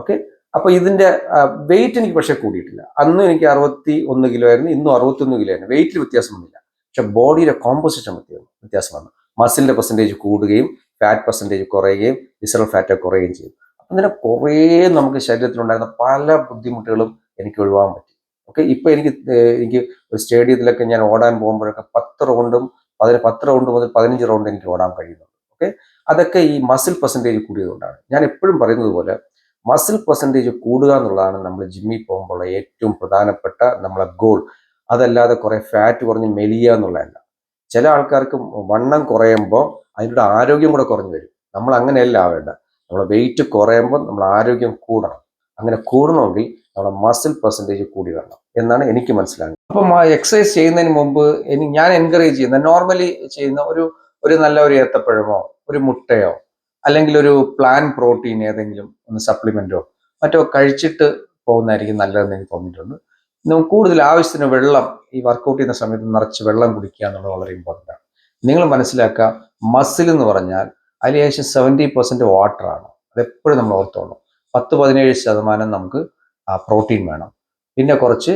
ഓക്കെ അപ്പോൾ ഇതിന്റെ വെയിറ്റ് എനിക്ക് പക്ഷേ കൂടിയിട്ടില്ല. അന്നും എനിക്ക് അറുപത്തി ഒന്ന് കിലോ ആയിരുന്നു ഇന്നും അറുപത്തി ഒന്ന് കിലോ ആയിരുന്നു വെയിറ്റിൽ വ്യത്യാസമൊന്നുമില്ല പക്ഷെ ബോഡിയുടെ കോമ്പോസിഷൻ വ്യത്യാസം വന്നു. മസിലിന്റെ പെർസെന്റേജ് കൂടുകയും ഫാറ്റ് പെർസെന്റേജ് കുറയുകയും വിസറൽ ഫാറ്റ് കുറയുകയും ചെയ്യും അങ്ങനെ കുറേ നമുക്ക് ശരീരത്തിലുണ്ടായിരുന്ന പല ബുദ്ധിമുട്ടുകളും എനിക്ക് ഒഴിവാൻ പറ്റി. ഓക്കെ ഇപ്പൊ എനിക്ക് എനിക്ക് ഒരു സ്റ്റേഡിയത്തിലൊക്കെ ഞാൻ ഓടാൻ പോകുമ്പോഴൊക്കെ പത്ത് റൗണ്ടും അതിന് പത്ത് റൗണ്ട് മുതൽ പതിനഞ്ച് റൗണ്ട് എനിക്ക് ഓടാൻ കഴിയുന്നുണ്ട്. ഓക്കെ അതൊക്കെ ഈ മസിൽ പെർസെന്റേജ് കൂടിയതുകൊണ്ടാണ്. ഞാൻ എപ്പോഴും പറയുന്നത് പോലെ മസിൽ പെർസെന്റേജ് കൂടുക എന്നുള്ളതാണ് നമ്മൾ ജിമ്മിൽ പോകുമ്പോഴുള്ള ഏറ്റവും പ്രധാനപ്പെട്ട നമ്മളെ ഗോൾ. അതല്ലാതെ കുറേ ഫാറ്റ് കുറഞ്ഞ് മെലിയുക എന്നുള്ളതല്ല. ചില ആൾക്കാർക്ക് വണ്ണം കുറയുമ്പോൾ അതിന്റെ ആരോഗ്യം കൂടെ കുറഞ്ഞു വരും. നമ്മൾ അങ്ങനെയല്ല ആവേണ്ട നമ്മുടെ വെയിറ്റ് കുറയുമ്പോൾ നമ്മൾ ആരോഗ്യം കൂടണം. അങ്ങനെ കൂടണമെങ്കിൽ നമ്മുടെ മസിൽ പെർസെന്റേജ് കൂടി വരണം എന്നാണ് എനിക്ക് മനസ്സിലാകുന്നത്. അപ്പം ആ എക്സസൈസ് ചെയ്യുന്നതിന് മുമ്പ് എനിക്ക് ഞാൻ എൻകറേജ് ചെയ്യുന്ന നോർമലി ചെയ്യുന്ന ഒരു ഒരു നല്ല ഒരു ഏത്തപ്പഴമോ ഒരു മുട്ടയോ അല്ലെങ്കിൽ ഒരു പ്ലാൻ പ്രോട്ടീൻ ഏതെങ്കിലും ഒന്ന് സപ്ലിമെന്റോ മറ്റോ കഴിച്ചിട്ട് പോകുന്നതായിരിക്കും നല്ലതെന്ന് എനിക്ക് തോന്നിയിട്ടുണ്ട്. നമുക്ക് കൂടുതൽ ആവശ്യത്തിന് വെള്ളം ഈ വർക്കൗട്ട് ചെയ്യുന്ന സമയത്ത് നിറച്ച് വെള്ളം കുടിക്കുക എന്നുള്ളത് വളരെ ഇമ്പോർട്ടന്റ് ആണ്. നിങ്ങൾ മനസ്സിലാക്കുക മസിൽ എന്ന് പറഞ്ഞാൽ അതിൽ ഏകദേശം സെവന്റി പെർസെന്റ് വാട്ടറാണ് അതെപ്പോഴും നമ്മൾ ഓർത്തോളണം. പത്ത് പതിനേഴ് ശതമാനം നമുക്ക് പ്രോട്ടീൻ വേണം. പിന്നെ കുറച്ച്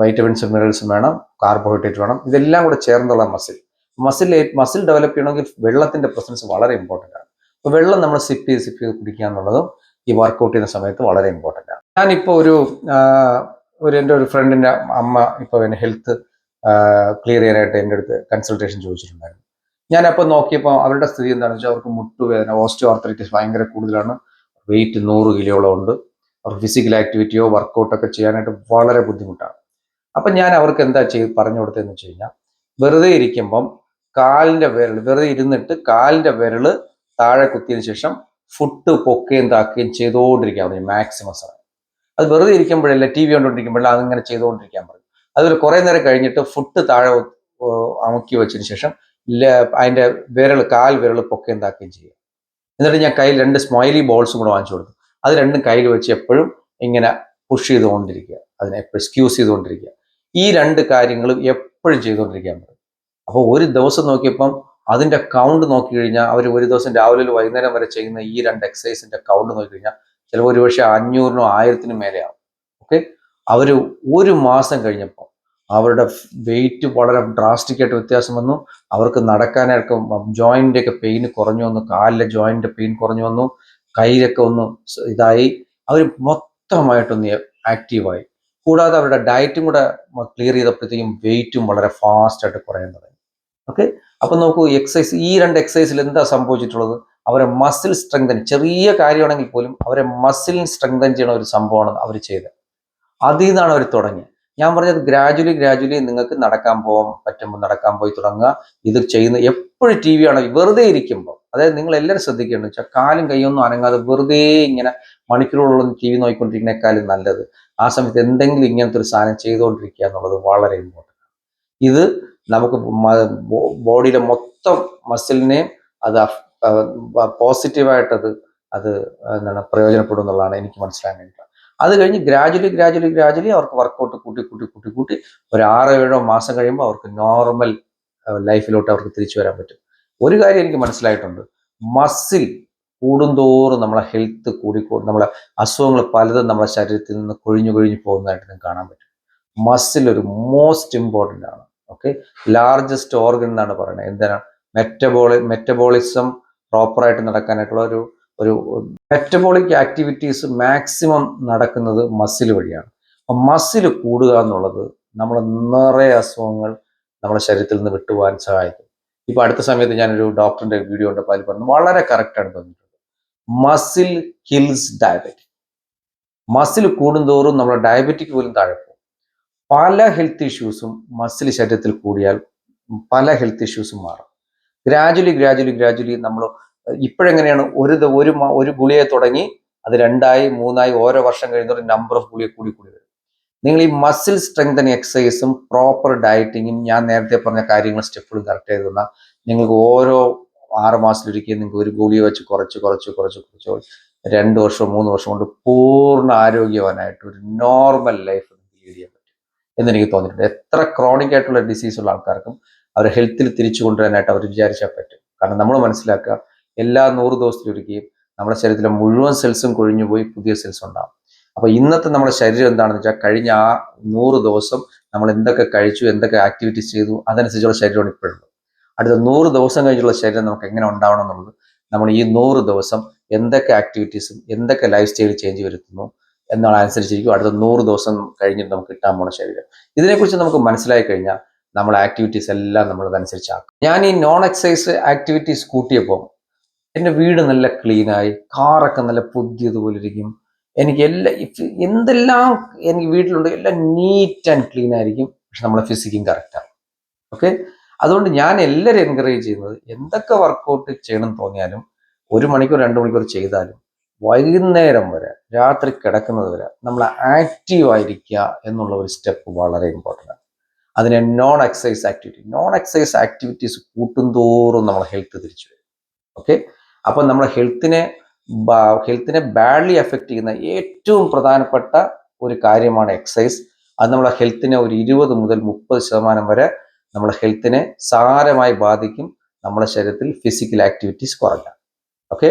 വൈറ്റമിൻസും മിനറൽസും വേണം കാർബോഹൈഡ്രേറ്റ് വേണം. ഇതെല്ലാം കൂടെ ചേർന്നുള്ള മസിൽ മസിൽ മസിൽ ഡെവലപ്പ് ചെയ്യണമെങ്കിൽ വെള്ളത്തിന്റെ പ്രസൻസ് വളരെ ഇമ്പോർട്ടന്റ് ആണ്. അപ്പോൾ വെള്ളം നമ്മൾ സിപ്പ് ചെയ്ത് സിപ്പ് ചെയ്ത് കുടിക്കുക എന്നുള്ളതും ഈ വർക്കൗട്ട് ചെയ്യുന്ന സമയത്ത് വളരെ ഇമ്പോർട്ടന്റ് ആണ്. ഞാനിപ്പോൾ ഒരു ഒരു എന്റെ ഒരു ഫ്രണ്ടിന്റെ അമ്മ ഇപ്പോൾ എന്റെ ഹെൽത്ത് ക്ലിയർ ചെയ്യാനായിട്ട് എന്റെ അടുത്ത് കൺസൾട്ടേഷൻ ചോദിച്ചിട്ടുണ്ടായിരുന്നു. ഞാനപ്പോൾ നോക്കിയപ്പോൾ അവരുടെ സ്ഥിതി എന്താണെന്ന് വെച്ചാൽ അവർക്ക് മുട്ടുവേദന ഓസ്റ്റോ ആർത്രൈറ്റിസ് ഭയങ്കര കൂടുതലാണ്. വെയിറ്റ് നൂറ് കിലോളം ഉണ്ട്. അവർക്ക് ഫിസിക്കൽ ആക്ടിവിറ്റിയോ വർക്കൗട്ടൊക്കെ ചെയ്യാനായിട്ട് വളരെ ബുദ്ധിമുട്ടാണ്. അപ്പം ഞാൻ അവർക്ക് എന്താ ചെയ്ത് പറഞ്ഞു കൊടുത്തതെന്ന് വെച്ച് കഴിഞ്ഞാൽ വെറുതെ ഇരിക്കുമ്പം കാലിന്റെ വിരൽ വെറുതെ ഇരുന്നിട്ട് കാലിന്റെ വിരൽ താഴെ കുത്തിയതിന് ശേഷം ഫുട്ട് പൊക്കുകയും താക്കുകയും ചെയ്തുകൊണ്ടിരിക്കാൻ പറഞ്ഞു മാക്സിമം സമയം അത് വെറുതെ ഇരിക്കുമ്പോഴല്ല ടി വി കണ്ടുകൊണ്ടിരിക്കുമ്പോഴല്ല അതിങ്ങനെ ചെയ്തുകൊണ്ടിരിക്കാൻ പറയും. അതൊരു കുറേ നേരം കഴിഞ്ഞിട്ട് ഫുട്ട് താഴെ അമുക്കി വെച്ചതിന് ശേഷം അതിന്റെ വിരൽ കാൽ വിരൽ പൊക്കെ എന്താക്കുകയും ചെയ്യുക എന്നിട്ട് ഞാൻ കയ്യിൽ രണ്ട് സ്മൈലി ബോൾസും കൂടെ വാങ്ങിച്ചു കൊടുത്തു. അത് രണ്ടും കയ്യിൽ വെച്ച് എപ്പോഴും ഇങ്ങനെ പുഷ് ചെയ്തുകൊണ്ടിരിക്കുക. അതിനെ എപ്പോഴും സ്ക്യൂസ് ചെയ്തുകൊണ്ടിരിക്കുക. ഈ രണ്ട് കാര്യങ്ങളും എപ്പോഴും ചെയ്തുകൊണ്ടിരിക്കാൻ പറ്റും അപ്പോൾ ഒരു ദിവസം നോക്കിയപ്പം അതിന്റെ കൗണ്ട് നോക്കി കഴിഞ്ഞാൽ അവർ ഒരു ദിവസം രാവിലെ വൈകുന്നേരം വരെ ചെയ്യുന്ന ഈ രണ്ട് എക്സസൈസിന്റെ കൗണ്ട് നോക്കി കഴിഞ്ഞാൽ ചിലപ്പോൾ ഒരുപക്ഷെ അഞ്ഞൂറിനോ ആയിരത്തിനും മേലെയാവും. ഓക്കെ അവർ ഒരു മാസം കഴിഞ്ഞപ്പോൾ അവരുടെ വെയിറ്റ് വളരെ ഡ്രാസ്റ്റിക് ആയിട്ട് വ്യത്യാസം വന്നു. അവർക്ക് നടക്കാനൊക്കെ ജോയിന്റ് ഒക്കെ പെയിൻ കുറഞ്ഞു വന്നു. കാലിലെ ജോയിന്റ് പെയിൻ കുറഞ്ഞു വന്നു. കയ്യിലൊക്കെ ഒന്ന് ഇതായി. അവർ മൊത്തമായിട്ടൊന്ന് ആക്റ്റീവായി കൂടാതെ അവരുടെ ഡയറ്റും കൂടെ ക്ലിയർ ചെയ്തപ്പോഴത്തേക്കും വെയിറ്റും വളരെ ഫാസ്റ്റായിട്ട് കുറയാൻ തുടങ്ങി. ഓക്കെ അപ്പൊ നോക്കൂ എക്സസൈസ് ഈ രണ്ട് എക്സസൈസിൽ എന്താ സംഭവിച്ചിട്ടുള്ളത്? അവരെ മസിൽ സ്ട്രെങ്തൻ ചെറിയ കാര്യമാണെങ്കിൽ പോലും അവരെ മസിൽ സ്ട്രെങ്തൻ ചെയ്യണ ഒരു സംഭവമാണ് അവർ ചെയ്തത്. അതിൽ നിന്നാണ് അവർ തുടങ്ങിയത്. ഞാൻ പറഞ്ഞത് ഗ്രാജുവലി ഗ്രാജുവലി നിങ്ങൾക്ക് നടക്കാൻ പോകാൻ പറ്റുമ്പോൾ നടക്കാൻ പോയി തുടങ്ങുക. ഇത് ചെയ്യുന്ന എപ്പോഴും ടി വി ആണ്? വെറുതെ ഇരിക്കുമ്പോൾ. അതായത് നിങ്ങൾ എല്ലാവരും ശ്രദ്ധിക്കേണ്ടത് വെച്ചാൽ കാലും കൈയൊന്നും അനങ്ങാതെ വെറുതെ ഇങ്ങനെ മണിക്കൂറുകളൊന്നും ടി വി നോക്കിക്കൊണ്ടിരിക്കുന്നേക്കാളും നല്ലത്. ആ സമയത്ത് എന്തെങ്കിലും ഇങ്ങനത്തെ ഒരു സാധനം ചെയ്തുകൊണ്ടിരിക്കുക എന്നുള്ളത് വളരെ ഇമ്പോർട്ടന്റ് ഇത് നമുക്ക് ബോഡിയിലെ മൊത്തം മസിലിനെയും അത് പോസിറ്റീവായിട്ടത് അത് എന്താണ് പ്രയോജനപ്പെടും എന്നുള്ളതാണ് എനിക്ക് കഴിഞ്ഞിട്ടുള്ളത് അത് കഴിഞ്ഞ് ഗ്രാജുവലി ഗ്രാജുവലി ഗ്രാജുവലി അവർക്ക് വർക്കൗട്ട് കൂട്ടി കൂട്ടി കൂട്ടി കൂട്ടി ഒരു ആറോ ഏഴോ മാസം കഴിയുമ്പോൾ അവർക്ക് നോർമൽ ലൈഫിലോട്ട് അവർക്ക് തിരിച്ചു വരാൻ പറ്റും. ഒരു കാര്യം എനിക്ക് മനസ്സിലായിട്ടുണ്ട്. മസിൽ കൂടുന്തോറും നമ്മളെ ഹെൽത്ത് കൂടി നമ്മളെ അസുഖങ്ങൾ പലതും നമ്മുടെ ശരീരത്തിൽ നിന്ന് കൊഴിഞ്ഞു കൊഴിഞ്ഞു പോകുന്നതായിട്ട് നിങ്ങൾക്ക് കാണാൻ പറ്റും. മസിൽ ഒരു മോസ്റ്റ് ഇമ്പോർട്ടന്റ് ആണ്. ഓക്കെ ലാർജസ്റ്റ് ഓർഗൻ എന്നാണ് പറയുന്നത്. എന്തിനാണ് മെറ്റബോളി മെറ്റബോളിസം പ്രോപ്പറായിട്ട് നടക്കാനായിട്ടുള്ള ഒരു ഒരു മെറ്റബോളിക് ആക്ടിവിറ്റീസ് മാക്സിമം നടക്കുന്നത് മസിൽ വഴിയാണ്. അപ്പം മസിൽ കൂടുക എന്നുള്ളത് നമ്മൾ നിറയെ അസുഖങ്ങൾ നമ്മുടെ ശരീരത്തിൽ നിന്ന് വിട്ടുപോകാൻ സഹായിക്കും. ഇപ്പം അടുത്ത സമയത്ത് ഞാനൊരു ഡോക്ടറിന്റെ വീഡിയോ ഉണ്ട് അതിൽ പറഞ്ഞു വളരെ കറക്റ്റാണ് തോന്നിയിട്ടുണ്ട് മസിൽ കിൽസ് ഡയബറ്റിക് മസിൽ കൂടുന്തോറും നമ്മുടെ ഡയബറ്റിക് പോലും താഴെ പോകും. പല ഹെൽത്ത് ഇഷ്യൂസും മസിൽ ശരീരത്തിൽ കൂടിയാൽ പല ഹെൽത്ത് ഇഷ്യൂസും മാറും. ഗ്രാജുവലി ഗ്രാജുവലി ഗ്രാജുവലി നമ്മൾ ഇപ്പോഴെങ്ങനെയാണ് ഒരു ഒരു ഒരു ഗുളിയെ തുടങ്ങി അത് രണ്ടായി മൂന്നായി ഓരോ വർഷം കഴിയുന്നതോടെ നമ്പർ ഓഫ് ഗുളിയെ കൂടി കൂടി വരും. നിങ്ങൾ ഈ മസിൽ സ്ട്രെങ്തൻ എക്സസൈസും പ്രോപ്പർ ഡയറ്റിങ്ങും ഞാൻ നേരത്തെ പറഞ്ഞ കാര്യങ്ങൾ സ്റ്റെപ്പുകളും കറക്റ്റ് ചെയ്ത് തന്നാൽ നിങ്ങൾക്ക് ഓരോ ആറ് നിങ്ങൾക്ക് ഒരു ഗുളിക വെച്ച് കുറച്ച് കുറച്ച് കുറച്ച് കുറച്ച് രണ്ട് വർഷം മൂന്ന് വർഷം കൊണ്ട് പൂർണ ആരോഗ്യവാനായിട്ട് ഒരു നോർമൽ ലൈഫ് ലീഡ് ചെയ്യാൻ പറ്റും എന്നെനിക്ക് തോന്നിയിട്ടുണ്ട്. എത്ര ക്രോണിക് ആയിട്ടുള്ള ഡിസീസുള്ള ആൾക്കാർക്കും അവരെ ഹെൽത്തിൽ തിരിച്ചു കൊണ്ടുവരാനായിട്ട് അവർ വിചാരിച്ചാൽ പറ്റും. കാരണം നമ്മൾ മനസ്സിലാക്കുക എല്ലാ നൂറ് ദിവസത്തിലൊരിക്കലും നമ്മുടെ ശരീരത്തിലെ മുഴുവൻ സെൽസും കൊഴിഞ്ഞു പോയി പുതിയ സെൽസ് ഉണ്ടാകും അപ്പോൾ ഇന്നത്തെ നമ്മുടെ ശരീരം എന്താണെന്ന് വെച്ചാൽ കഴിഞ്ഞ ആ നൂറ് ദിവസം നമ്മൾ എന്തൊക്കെ കഴിച്ചു എന്തൊക്കെ ആക്ടിവിറ്റീസ് ചെയ്തു അതനുസരിച്ചുള്ള ശരീരമാണ് ഇപ്പോഴുള്ളത് അടുത്ത നൂറ് ദിവസം കഴിഞ്ഞുള്ള ശരീരം നമുക്ക് എങ്ങനെ ഉണ്ടാവണം എന്നുള്ളത് നമ്മൾ ഈ നൂറ് ദിവസം എന്തൊക്കെ ആക്ടിവിറ്റീസും എന്തൊക്കെ ലൈഫ് സ്റ്റൈൽ ചേഞ്ച് വരുത്തുന്നു എന്നുള്ള അനുസരിച്ചിരിക്കും അടുത്ത നൂറ് ദിവസം കഴിഞ്ഞിട്ട് നമുക്ക് കിട്ടാൻ പോണ ശരീരം. ഇതിനെക്കുറിച്ച് നമുക്ക് മനസ്സിലായി കഴിഞ്ഞാൽ നമ്മൾ ആക്ടിവിറ്റീസ് എല്ലാം നമ്മൾ അതനുസരിച്ചാക്കും ഞാൻ ഈ നോൺ എക്സസൈസ് ആക്ടിവിറ്റീസ് കൂട്ടിയപ്പോൾ എന്റെ വീട് നല്ല ക്ലീനായി കാറൊക്കെ നല്ല പുതിയതുപോലെ ഇരിക്കും എനിക്ക് എല്ലാ എന്തെല്ലാം എനിക്ക് വീട്ടിലുണ്ട് എല്ലാം നീറ്റ് ആൻഡ് ക്ലീൻ ആയിരിക്കും. പക്ഷെ നമ്മളെ ഫിസിക്കും കറക്റ്റാണ് ഓക്കെ അതുകൊണ്ട് ഞാൻ എല്ലാവരും എൻകറേജ് ചെയ്യുന്നത് എന്തൊക്കെ വർക്കൗട്ട് ചെയ്യണം തോന്നിയാലും ഒരു മണിക്കൂർ രണ്ട് മണിക്കൂർ ചെയ്താലും വൈകുന്നേരം വരെ രാത്രി കിടക്കുന്നത് വരെ നമ്മൾ ആക്റ്റീവ് ആയിരിക്കുക എന്നുള്ള ഒരു സ്റ്റെപ്പ് വളരെ ഇമ്പോർട്ടന്റ് ആണ്. അതിനെ non exercise activity non exercise activities കൂട്ടുന്തോറും നമ്മളെ ഹെൽത്ത് തിരിച്ചു വരും. ഓക്കെ അപ്പം നമ്മുടെ ഹെൽത്തിനെ ഹെൽത്തിനെ ബാഡ്ലി എഫക്റ്റ് ചെയ്യുന്ന ഏറ്റവും പ്രധാനപ്പെട്ട ഒരു കാര്യമാണ് എക്സസൈസ് അത് നമ്മളെ ഹെൽത്തിനെ ഒരു ഇരുപത് മുതൽ മുപ്പത് ശതമാനം വരെ നമ്മളെ ഹെൽത്തിനെ സാരമായി ബാധിക്കും. നമ്മുടെ ശരീരത്തിൽ ഫിസിക്കൽ ആക്ടിവിറ്റീസ് കുറയ്ക്കാം. ഓക്കെ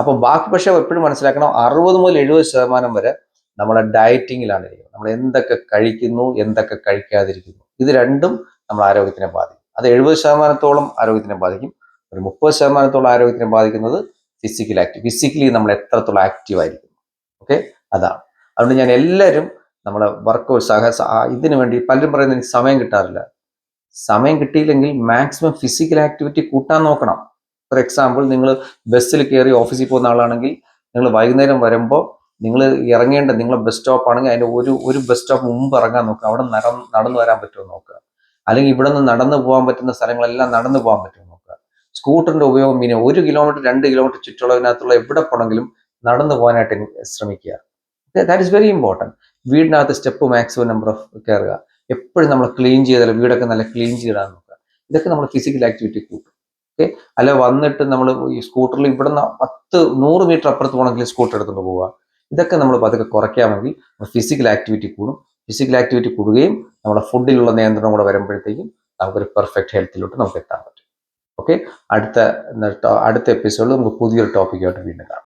അപ്പം ബാക്കി പക്ഷേ എപ്പോഴും മനസ്സിലാക്കണം അറുപത് മുതൽ എഴുപത് ശതമാനം വരെ നമ്മളെ ഡയറ്റിങ്ങിലാണ് ഇരിക്കുന്നത് നമ്മൾ എന്തൊക്കെ കഴിക്കുന്നു എന്തൊക്കെ കഴിക്കാതിരിക്കുന്നു. ഇത് രണ്ടും നമ്മുടെ ആരോഗ്യത്തിനെ ബാധിക്കും. അത് എഴുപത് ശതമാനത്തോളം ആരോഗ്യത്തിനെ ബാധിക്കും. ഒരു മുപ്പത് ശതമാനത്തോളം ആരോഗ്യത്തിനെ ബാധിക്കുന്നത് ഫിസിക്കൽ ആക്റ്റീവ് ഫിസിക്കലി നമ്മൾ എത്രത്തോളം ആക്റ്റീവ് ആയിരിക്കും. ഓക്കെ അതാണ്. അതുകൊണ്ട് ഞാൻ എല്ലാവരും നമ്മളെ വർക്ക് സഹ ഇതിനു വേണ്ടി പലരും പറയുന്നത് എനിക്ക് സമയം കിട്ടാറില്ല. സമയം കിട്ടിയില്ലെങ്കിൽ മാക്സിമം ഫിസിക്കൽ ആക്ടിവിറ്റി കൂട്ടാൻ നോക്കണം. ഫോർ എക്സാമ്പിൾ നിങ്ങൾ ബസ്സിൽ കയറി ഓഫീസിൽ പോകുന്ന ആളാണെങ്കിൽ നിങ്ങൾ വൈകുന്നേരം വരുമ്പോൾ നിങ്ങൾ ഇറങ്ങേണ്ട നിങ്ങളെ ബസ് സ്റ്റോപ്പ് ആണെങ്കിൽ അതിന്റെ ഒരു ഒരു ബസ് സ്റ്റോപ്പ് മുമ്പ് ഇറങ്ങാൻ നോക്കുക. അവിടെ നടന്ന് വരാൻ പറ്റുമോ നോക്കുക. അല്ലെങ്കിൽ ഇവിടെ നിന്ന് നടന്നു പോകാൻ പറ്റുന്ന സ്ഥലങ്ങളെല്ലാം നടന്നു പോകാൻ പറ്റുമോ സ്കൂട്ടറിന്റെ ഉപയോഗം പിന്നെ ഒരു കിലോമീറ്റർ രണ്ട് കിലോമീറ്റർ ചുറ്റുള്ളതിനകത്തുള്ള എവിടെ പോണെങ്കിലും നടന്നു പോകാനായിട്ട് ശ്രമിക്കുക. ദാറ്റ് ഇസ് വെരി ഇമ്പോർട്ടന്റ് വീടിനകത്ത് സ്റ്റെപ്പ് മാക്സിമം നമ്പർ ഓഫ് കയറുക. എപ്പോഴും നമ്മൾ ക്ലീൻ ചെയ്താൽ വീടൊക്കെ നല്ല ക്ലീൻ ചെയ്തിടാൻ നോക്കുക. ഇതൊക്കെ നമ്മൾ ഫിസിക്കൽ ആക്ടിവിറ്റി കൂട്ടും. ഓക്കെ അല്ല വന്നിട്ട് നമ്മൾ ഈ സ്കൂട്ടറിൽ ഇവിടെ നിന്ന് പത്ത് നൂറ് മീറ്റർ അപ്പുറത്ത് പോകണമെങ്കിൽ സ്കൂട്ടർ എടുത്തുകൊണ്ട് പോവുക. ഇതൊക്കെ നമ്മൾ പതുക്കെ കുറയ്ക്കാമെങ്കിൽ ഫിസിക്കൽ ആക്ടിവിറ്റി കൂടും. ഫിസിക്കൽ ആക്ടിവിറ്റി കൂടുകയും നമ്മുടെ ഫുഡിലുള്ള നിയന്ത്രണം കൂടെ വരുമ്പോഴത്തേക്കും നമുക്കൊരു പെർഫെക്റ്റ് ഹെൽത്തിലോട്ട് നമുക്ക് എത്താൻ പറ്റും. ഓക്കെ അടുത്ത അടുത്ത എപ്പിസോഡിൽ നമുക്ക് പുതിയൊരു ടോപ്പിക്കായിട്ട് വീണ്ടും കാണാം